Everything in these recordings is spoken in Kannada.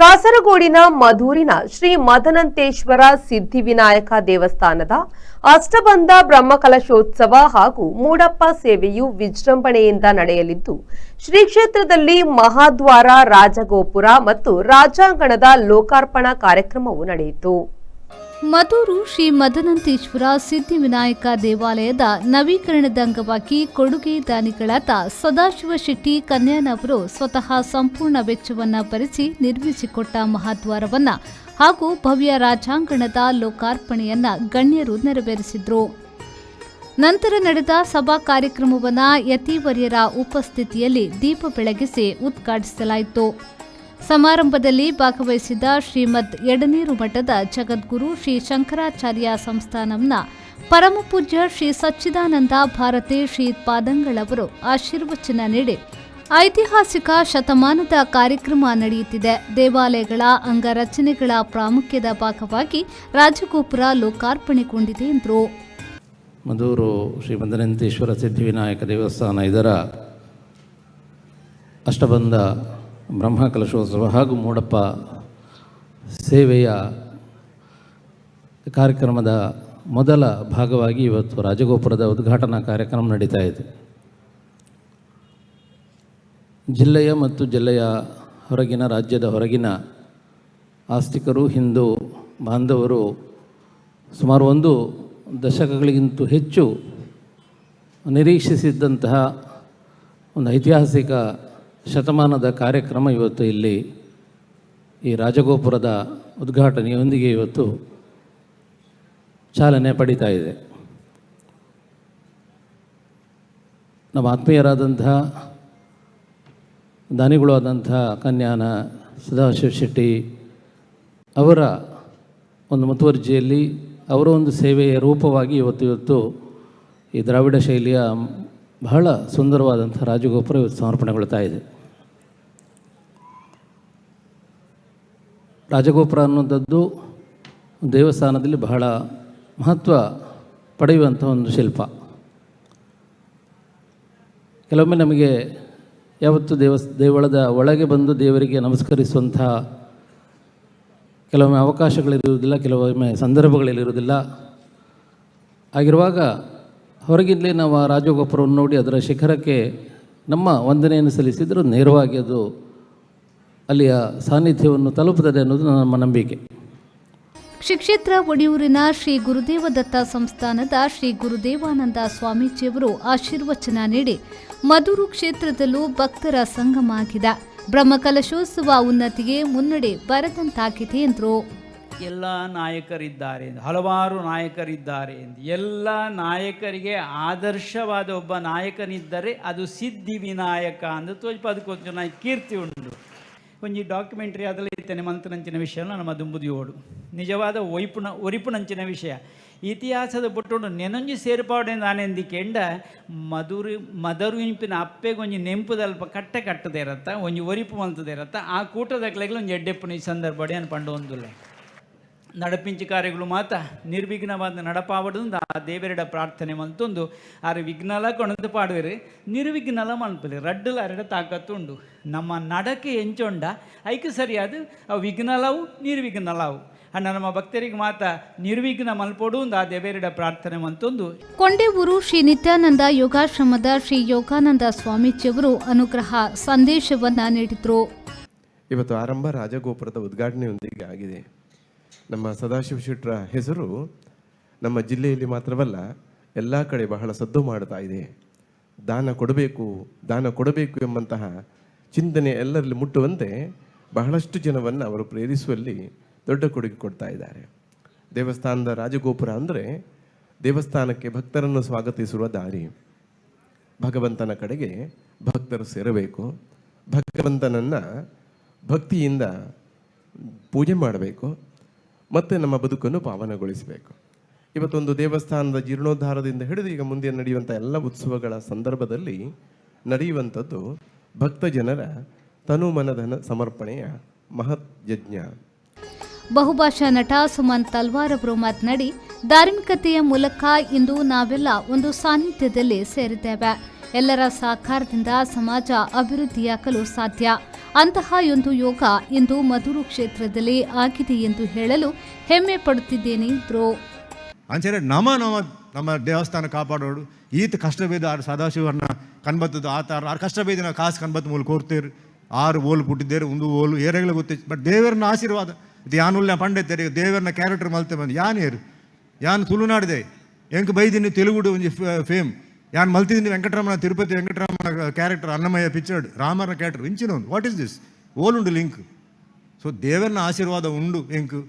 ಕಾಸರಗೋಡಿನ ಮಧೂರಿನ ಶ್ರೀ ಮದನಂತೇಶ್ವರ ಸಿದ್ಧಿವಿನಾಯಕ ದೇವಸ್ಥಾನದ ಅಷ್ಟಬಂಧ ಬ್ರಹ್ಮಕಲಶೋತ್ಸವ ಹಾಗೂ ಮೂಡಪ್ಪ ಸೇವೆಯು ವಿಜೃಂಭಣೆಯಿಂದ ನಡೆಯಲಿದ್ದು, ಶ್ರೀ ಕ್ಷೇತ್ರದಲ್ಲಿ ಮಹಾದ್ವಾರ, ರಾಜಗೋಪುರ ಮತ್ತು ರಾಜಾಂಗಣದ ಲೋಕಾರ್ಪಣಾ ಕಾರ್ಯಕ್ರಮವು ನಡೆಯಿತು. ಮಧೂರು ಶ್ರೀ ಮದನಂತೇಶ್ವರ ಸಿದ್ಧಿವಿನಾಯಕ ದೇವಾಲಯದ ನವೀಕರಣದ ಅಂಗವಾಗಿ ಕೊಡುಗೆ ದಾನಿಗಳಾದ ಸದಾಶಿವ ಶೆಟ್ಟಿ ಕನ್ಯಾನ್ ಅವರು ಸ್ವತಃ ಸಂಪೂರ್ಣ ವೆಚ್ಚವನ್ನು ಭರಿಸಿ ನಿರ್ಮಿಸಿಕೊಟ್ಟ ಮಹಾದ್ವಾರವನ್ನು ಹಾಗೂ ಭವ್ಯ ರಾಜಾಂಗಣದ ಲೋಕಾರ್ಪಣೆಯನ್ನು ಗಣ್ಯರು ನೆರವೇರಿಸಿದ್ರು. ನಂತರ ನಡೆದ ಸಭಾ ಕಾರ್ಯಕ್ರಮವನ್ನು ಯತಿವರ್ಯರ ಉಪಸ್ಥಿತಿಯಲ್ಲಿ ದೀಪ ಬೆಳಗಿಸಿ ಉದ್ಘಾಟಿಸಲಾಯಿತು. ಸಮಾರಂಭದಲ್ಲಿ ಭಾಗವಹಿಸಿದ ಶ್ರೀಮದ್ ಎಡನೀರು ಮಠದ ಜಗದ್ಗುರು ಶ್ರೀ ಶಂಕರಾಚಾರ್ಯ ಸಂಸ್ಥಾನಂನ ಪರಮಪೂಜ್ಯ ಶ್ರೀ ಸಚ್ಚಿದಾನಂದ ಭಾರತಿ ಶ್ರೀ ಪಾದಂಗಳವರು ಆಶೀರ್ವಚನ ನೀಡಿ ಐತಿಹಾಸಿಕ ಶತಮಾನದ ಕಾರ್ಯಕ್ರಮ ನಡೆಯುತ್ತಿದೆ. ದೇವಾಲಯಗಳ ಅಂಗರಚನೆಗಳ ಪ್ರಾಮುಖ್ಯದ ಭಾಗವಾಗಿ ರಾಜಗೋಪುರ ಲೋಕಾರ್ಪಣೆಗೊಂಡಿದೆ ಎಂದರು. ಮಧೂರು ಶ್ರೀ ಮದನಂತೇಶ್ವರ ಸಿದ್ಧಿವಿನಾಯಕ ದೇವಸ್ಥಾನ ಇದರ ಅಷ್ಟಬಂಧ ಬ್ರಹ್ಮಕಲಶೋತ್ಸವ ಹಾಗೂ ಮೂಡಪ್ಪ ಸೇವೆಯ ಕಾರ್ಯಕ್ರಮದ ಮೊದಲ ಭಾಗವಾಗಿ ಇವತ್ತು ರಾಜಗೋಪುರದ ಉದ್ಘಾಟನಾ ಕಾರ್ಯಕ್ರಮ ನಡೀತಾ ಇದೆ. ಜಿಲ್ಲೆಯ ಮತ್ತು ಜಿಲ್ಲೆಯ ಹೊರಗಿನ ರಾಜ್ಯದ ಹೊರಗಿನ ಆಸ್ತಿಕರು, ಹಿಂದೂ ಬಾಂಧವರು ಸುಮಾರು ಒಂದು ದಶಕಗಳಿಗಿಂತ ಹೆಚ್ಚು ನಿರೀಕ್ಷಿಸಿದ್ದಂತಹ ಒಂದು ಐತಿಹಾಸಿಕ ಶತಮಾನದ ಕಾರ್ಯಕ್ರಮ ಇವತ್ತು ಇಲ್ಲಿ ಈ ರಾಜಗೋಪುರದ ಉದ್ಘಾಟನೆಯೊಂದಿಗೆ ಇವತ್ತು ಚಾಲನೆ ಪಡೀತಾ ಇದೆ. ನಮ್ಮ ಆತ್ಮೀಯರಾದಂಥ, ದಾನಿಗಳು ಆದಂಥ ಕನ್ಯಾನ ಸದಾಶಿವ ಶೆಟ್ಟಿ ಅವರ ಒಂದು ಮುತುವರ್ಜಿಯಲ್ಲಿ ಅವರ ಒಂದು ಸೇವೆಯ ರೂಪವಾಗಿ ಇವತ್ತು ಇವತ್ತು ಈ ದ್ರಾವಿಡ ಶೈಲಿಯ ಬಹಳ ಸುಂದರವಾದಂಥ ರಾಜಗೋಪುರ ಇವತ್ತು ಸಮರ್ಪಣೆಗೊಳ್ತಾ ಇದೆ. ರಾಜಗೋಪುರ ಅನ್ನುವಂಥದ್ದು ದೇವಸ್ಥಾನದಲ್ಲಿ ಬಹಳ ಮಹತ್ವ ಪಡೆಯುವಂಥ ಒಂದು ಶಿಲ್ಪ. ಕೆಲವೊಮ್ಮೆ ನಮಗೆ ಯಾವತ್ತು ದೇವಸ್, ದೇವಳದ ಒಳಗೆ ಬಂದು ದೇವರಿಗೆ ನಮಸ್ಕರಿಸುವಂಥ ಕೆಲವೊಮ್ಮೆ ಅವಕಾಶಗಳಿರುವುದಿಲ್ಲ, ಕೆಲವೊಮ್ಮೆ ಸಂದರ್ಭಗಳಲ್ಲಿರುವುದಿಲ್ಲ ಆಗಿರುವಾಗ ಹೊರಗಿಂದಲೇ ನಾವು ಆ ರಾಜಗೋಪುರವನ್ನು ನೋಡಿ ಅದರ ಶಿಖರಕ್ಕೆ ನಮ್ಮ ವಂದನೆಯನ್ನು ಸಲ್ಲಿಸಿದರೂ ನೇರವಾಗಿ ಅದು ಅಲ್ಲಿಯ ಸಾನ್ನಿಧ್ಯವನ್ನು ತಲುಪುತ್ತದೆ ಅನ್ನೋದು ನಮ್ಮ ನಂಬಿಕೆ. ಶಿಕ್ಷೇತ್ರ ಕ್ಷೇತ್ರ ಒಡಿಯೂರಿನ ಶ್ರೀ ಗುರುದೇವ ದತ್ತ ಸಂಸ್ಥಾನದ ಶ್ರೀ ಗುರುದೇವಾನಂದ ಸ್ವಾಮೀಜಿಯವರು ಆಶೀರ್ವಚನ ನೀಡಿ ಮಧುರು ಕ್ಷೇತ್ರದಲ್ಲೂ ಭಕ್ತರ ಸಂಗಮ ಆಗಿದೆ. ಬ್ರಹ್ಮಕಲಶೋತ್ಸವ ಉನ್ನತಿಗೆ ಮುನ್ನಡೆ ಬರದಂತಾಗಿದೆ ಎಂದರು. ಎಲ್ಲ ನಾಯಕರಿದ್ದಾರೆ ಎಂದು ಹಲವಾರು ನಾಯಕರಿದ್ದಾರೆ. ಎಂದು ಎಲ್ಲ ನಾಯಕರಿಗೆ ಆದರ್ಶವಾದ ಒಬ್ಬ ನಾಯಕನಿದ್ದರೆ ಅದು ಸಿದ್ಧಿ ವಿನಾಯಕ ಅದಕ್ಕೊಂಚು ನಾ ಕೀರ್ತಿ ಉಂಟು. ಒಂಜಿ ಡಾಕ್ಯುಮೆಂಟ್ರಿ ಅದರಲ್ಲಿ ಇತ್ತೇನೆ ಮಂತ್ರನಂಚಿನ ವಿಷಯ ನಮ್ಮ ದುಂಬುದಿ ಓಡು. ನಿಜವಾದ ಒಯ್ಪುನ ಒರಿಪುನಂಚಿನ ವಿಷಯ. ಇತಿಹಾಸದ ಬುಟ್ಟುಂಡು ನೆನೊಂಜಿ ಸೇರ್ಪಾಡೆ ನಾನೆಂದಿಕೆಂಡ ಮಧುರು ಮದರು ಇಂಪಿನ ಅಪ್ಪೆಗೊಂಜಿ ನೆಂಪುದಲ್ಪ ಕಟ್ಟೆ ಕಟ್ಟದೆ ಇರತ್ತ ಒಂಜಿ ಒರಿಪು ಮಂತದೆ ಇರತ್ತ ಆ ಕೂಟದ ಕಲೆಗಳು ಒಂಜಿ ಎಡ್ಡೆಪ್ಪನ ಈ ಸಂದರ್ಭ ಅನ್ಪಂಡು ಒಂದುಲೆ ನಡಪಿಂಚಿ ಕಾರ್ಯಗಳು ಮಾತ್ರ ನಿರ್ವಿಘ್ನವಾದ ನಡಪಾವಡು ಆ ದೇವರಿಡ ಪ್ರಾರ್ಥನೆ ಮಂತೊಂದು ಆರು ವಿಘ್ನಲ ಕೊಣದು ಪಾಡುವೆರು. ನಿರ್ವಿಘ್ನಲ ಮಲ್ಪಲಿ. ರಡ್ಡಲ ಅರಡ ತಾಕತ್ತುಂಡು. ನಮ್ಮ ನಡಕೆ ಎಂಚೊಂಡ. ಐಕೆ ಸರಿಯಾದ. ಅವು ವಿಘ್ನಲವು ನಿರ್ವಿಘ್ನಲವು. ಅಣ್ಣ ನಮ್ಮ ಭಕ್ತರಿಗೆ ಮಾತ ನಿರ್ವಿಘ್ನ ಮಲ್ಪೊಡು ಆ ದೇವೇರಿಡ ಪ್ರಾರ್ಥನೆ ಮಂತೊಂದು ಕೊಂಡೇವೂರು ಶ್ರೀ ನಿತ್ಯಾನಂದ ಯೋಗಾಶ್ರಮದ ಶ್ರೀ ಯೋಗಾನಂದ ಸ್ವಾಮೀಜಿಯವರು ಅನುಗ್ರಹ ಸಂದೇಶವನ್ನ ನೀಡಿದ್ರು. ಇವತ್ತು ಆರಂಭ ರಾಜಗೋಪುರದ ಉದ್ಘಾಟನೆಯೊಂದಿಗೆ ಆಗಿದೆ. ನಮ್ಮ ಸದಾಶಿವ ಶೆಟ್ಟರ ಹೆಸರು ನಮ್ಮ ಜಿಲ್ಲೆಯಲ್ಲಿ ಮಾತ್ರವಲ್ಲ, ಎಲ್ಲ ಕಡೆ ಬಹಳ ಸದ್ದು ಮಾಡ್ತಾ ಇದೆ. ದಾನ ಕೊಡಬೇಕು ದಾನ ಕೊಡಬೇಕು ಎಂಬಂತಹ ಚಿಂತನೆ ಎಲ್ಲರಲ್ಲಿ ಮುಟ್ಟುವಂತೆ ಬಹಳಷ್ಟು ಜನವನ್ನು ಅವರು ಪ್ರೇರಿಸುವಲ್ಲಿ ದೊಡ್ಡ ಕೊಡುಗೆ ಕೊಡ್ತಾ ಇದ್ದಾರೆ. ದೇವಸ್ಥಾನದ ರಾಜಗೋಪುರ ಅಂದರೆ ದೇವಸ್ಥಾನಕ್ಕೆ ಭಕ್ತರನ್ನು ಸ್ವಾಗತಿಸುವ ದಾರಿ. ಭಗವಂತನ ಕಡೆಗೆ ಭಕ್ತರು ಸೇರಬೇಕು. ಭಗವಂತನನ್ನು ಭಕ್ತಿಯಿಂದ ಪೂಜೆ ಮಾಡಬೇಕು. ಮತ್ತು ನಮ್ಮ ಬದುಕನ್ನು ಪಾವನಗೊಳಿಸಬೇಕು. ಇವತ್ತೊಂದು ದೇವಸ್ಥಾನದ ಜೀರ್ಣೋದ್ಧಾರದಿಂದ ಹಿಡಿದು ಈಗ ಮುಂದೆ ನಡೆಯುವಂಥ ಎಲ್ಲ ಉತ್ಸವಗಳ ಸಂದರ್ಭದಲ್ಲಿ ನಡೆಯುವಂಥದ್ದು ಭಕ್ತ ಜನರ ತನು ಮನಧನ ಸಮರ್ಪಣೆಯ ಮಹತ್ ಯಜ್ಞ ಬಹುಭಾಷಾ ನಟ ಸುಮಂತ್ ತಲ್ವಾರ್ ಅವರು ಮಾತನಾಡಿ, ಧಾರ್ಮಿಕತೆಯ ಮೂಲಕ ಇಂದು ನಾವೆಲ್ಲ ಒಂದು ಸಾನ್ನಿಧ್ಯದಲ್ಲಿ ಸೇರಿದ್ದೇವೆ. ಎಲ್ಲರ ಸಹಕಾರದಿಂದ ಸಮಾಜ ಅಭಿವೃದ್ಧಿಯಾಗಲು ಸಾಧ್ಯ. ಅಂತಹ ಒಂದು ಯೋಗ ಇಂದು ಮಧುರು ಕ್ಷೇತ್ರದಲ್ಲಿ ಆಗಿದೆ ಎಂದು ಹೇಳಲು ಹೆಮ್ಮೆ ಪಡುತ್ತಿದ್ದೇನೆ ದ್ರೋ ಅಂಚರೆ ನಮ ನಮ್ಮ ನಮ್ಮ ದೇವಸ್ಥಾನ ಕಾಪಾಡೋಡು ಈತ ಕಷ್ಟ ಬೇದ ಆರು ಸದಾಶಿವರನ್ನ ಕಣ್ಬತ್ತದು ಆತ ಆರು ಕಷ್ಟ ನಾವು ಕಾಸು ಕಣ್ಬತ್ತ ಮೂಲ ಕೋರ್ತೇರು. ಆರು ಓಲು ಪುಟ್ಟಿದ್ದೇರು, ಒಂದು ಓಲು, ಏರೆಗಳ ಗೊತ್ತಿ ಬಟ್ ದೇವರನ್ನ ಆಶೀರ್ವಾದ. ಇದು ಯಾನುಲ್ಯ ಪಂಡೆತ್ತೇರಿ ದೇವರನ್ನ ಕ್ಯಾರೆಕ್ಟರ್ ಮಲ್ತೆ ಬಂದು ಯಾನೇರು ಯಾನು ತುಳುನಾಡಿದೆ? ಎಂಕ್ ಬೈದಿನಿ ತೆಲುಗುಡು ಒಂಜಿ ಫೇಮ್ ಯಾನ್ ಮಲ್ತಿದ್ದೀನಿ ವೆಂಕಟರಮಣ ತಿರುಪತಿ ವೆಂಕಟರಮಣ ಕ್ಯಾರೆಕ್ಟರ್ ಅನ್ನಮಯ್ಯ ಪಿಕ್ಚರ್ಡ್ ರಾಮನ ಕ್ಯಾರೆಕ್ಟರ್ ಇಂಚಿನ ಒಂದು what is this ಓಲುಂಡು link so ದೇವರನ ಆಶೀರ್ವಾದ ಉಂಡು ಎಂಕು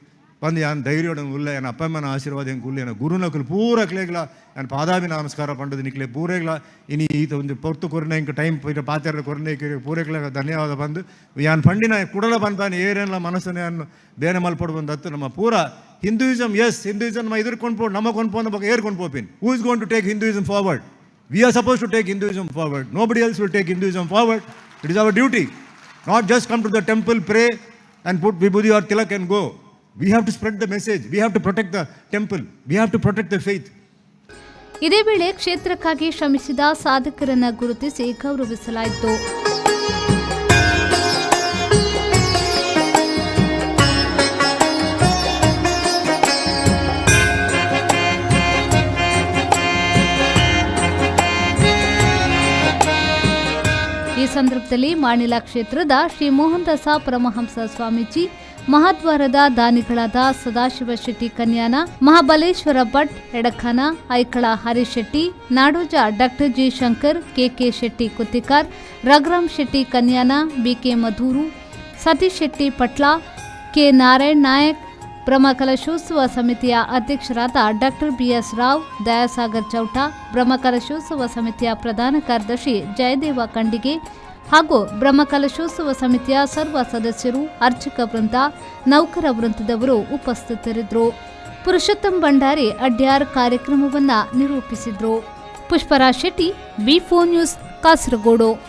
ಬಂದು ಯಾನ್ ಧೈರ್ಯೋಡ ಉಲ್ಲ ಏನ ಅಪ್ಪಮ್ಮನ ಆಶೀರ್ವಾದ ಎಂಕು ಉಲ್ಲ ಏನ ಗುರುನಕುಲು ಪೂರ ಕ್ಲೇಗ್ಲ ನಾನು ಪಾದಾಭಿ ನಮಸ್ಕಾರ ಪಂಡದು ನಿಕ್ಲೆ ಪೂರೆಗ್ಲ ಇನಿ ಈತ ಒಂದು ಪೊರ್ತು ಕೊರನೆ ಇಂಕ ಟೈಮ್ ಪೈರ ಪಾತ್ಯಾರ ಕೊರನೆ ಪೂರೆಗ್ಲ ಧನ್ಯವಾದ ಬಂದು ಯಾನ್ ಪಂಡಿನ ಕುಡಲ ಬಂದ್ಪಾನಿ ಏರೆಲ್ಲ ಮನಸ್ಸನ್ನ ಯಾನ್ ಬೇರೆ ಮಲ್ಪಡು ಬಂದು ಹತ್ತು ನಮ್ಮ ಪೂರ ಹಿಂದೂಯಿಸಮ್ ಎಸ್ ಹಿಂದೂಯಿಸಮ್ ನಮ್ಮ ಇದ್ರ ಕೊಂಡ್ಪೋ ನಮ್ಮ ಕೊಂಡ್ಪೋನ ಬಗ್ಗೆ air ಕೊಂಡ್ಪೋಪಿನ್ who is gone to take Hinduism forward we are supposed to take Hinduism forward. Nobody else will take Hinduism forward. It is our duty. not just come to the temple, pray, and put vibhuti or tilak and go. We have to spread the message. We have to protect the temple. We have to protect the faith. ಇದೇ ವೇಳೆ ಕ್ಷೇತ್ರಕ್ಕಾಗಿ ಶ್ರಮಿಸಿದ ಸಾಧಕರನ್ನ ಗುರುತಿಸಿ ಗೌರವಿಸಲಾಯಿತು ಸಂದರ್ಭದಲ್ಲಿ ಮಾಣಿಲ ಕ್ಷೇತ್ರದ ಶ್ರೀ ಮೋಹನದಾಸ ಪರಮಹಂಸ ಸ್ವಾಮೀಜಿ ಮಹಾದ್ವಾರದ ದಾನಿಗಳಾದ Sadashiva Shetty Kanyana Mahabaleshwara Bhat Edakhana Aikala Harish Shetty Nadoja doctor G Shankar KK Shetty Kuttikar Raghuram Shetty Kanyana BK Madhuru Satish Shetty Patla K Narayan Nayak Brahmakalashotsava ಸಮಿತಿಯ ಅಧ್ಯಕ್ಷರಾದ ಡಾಕ್ಟರ್ ಬಿಎಸ್ ರಾವ್ ದಯಾಸಾಗರ್ ಚೌಟ ಬ್ರಹ್ಮಕಲಶೋತ್ಸವ ಸಮಿತಿಯ ಪ್ರಧಾನ ಕಾರ್ಯದರ್ಶಿ ಜಯದೇವ ಕಂಡಿಗೆ ಹಾಗೂ ಬ್ರಹ್ಮಕಲಶೋತ್ಸವ ಸಮಿತಿಯ ಸರ್ವ ಸದಸ್ಯರು ಅರ್ಚಕ ವೃಂದ, ನೌಕರ ವೃಂದದವರು ಉಪಸ್ಥಿತರಿದ್ದರು. ಪುರುಷೋತ್ತಮ್ ಭಂಡಾರಿ ಅಡ್ಯಾರ್ ಕಾರ್ಯಕ್ರಮವನ್ನು ನಿರೂಪಿಸಿದರು. Pushparaj Shetty, B four news, Kasaragod.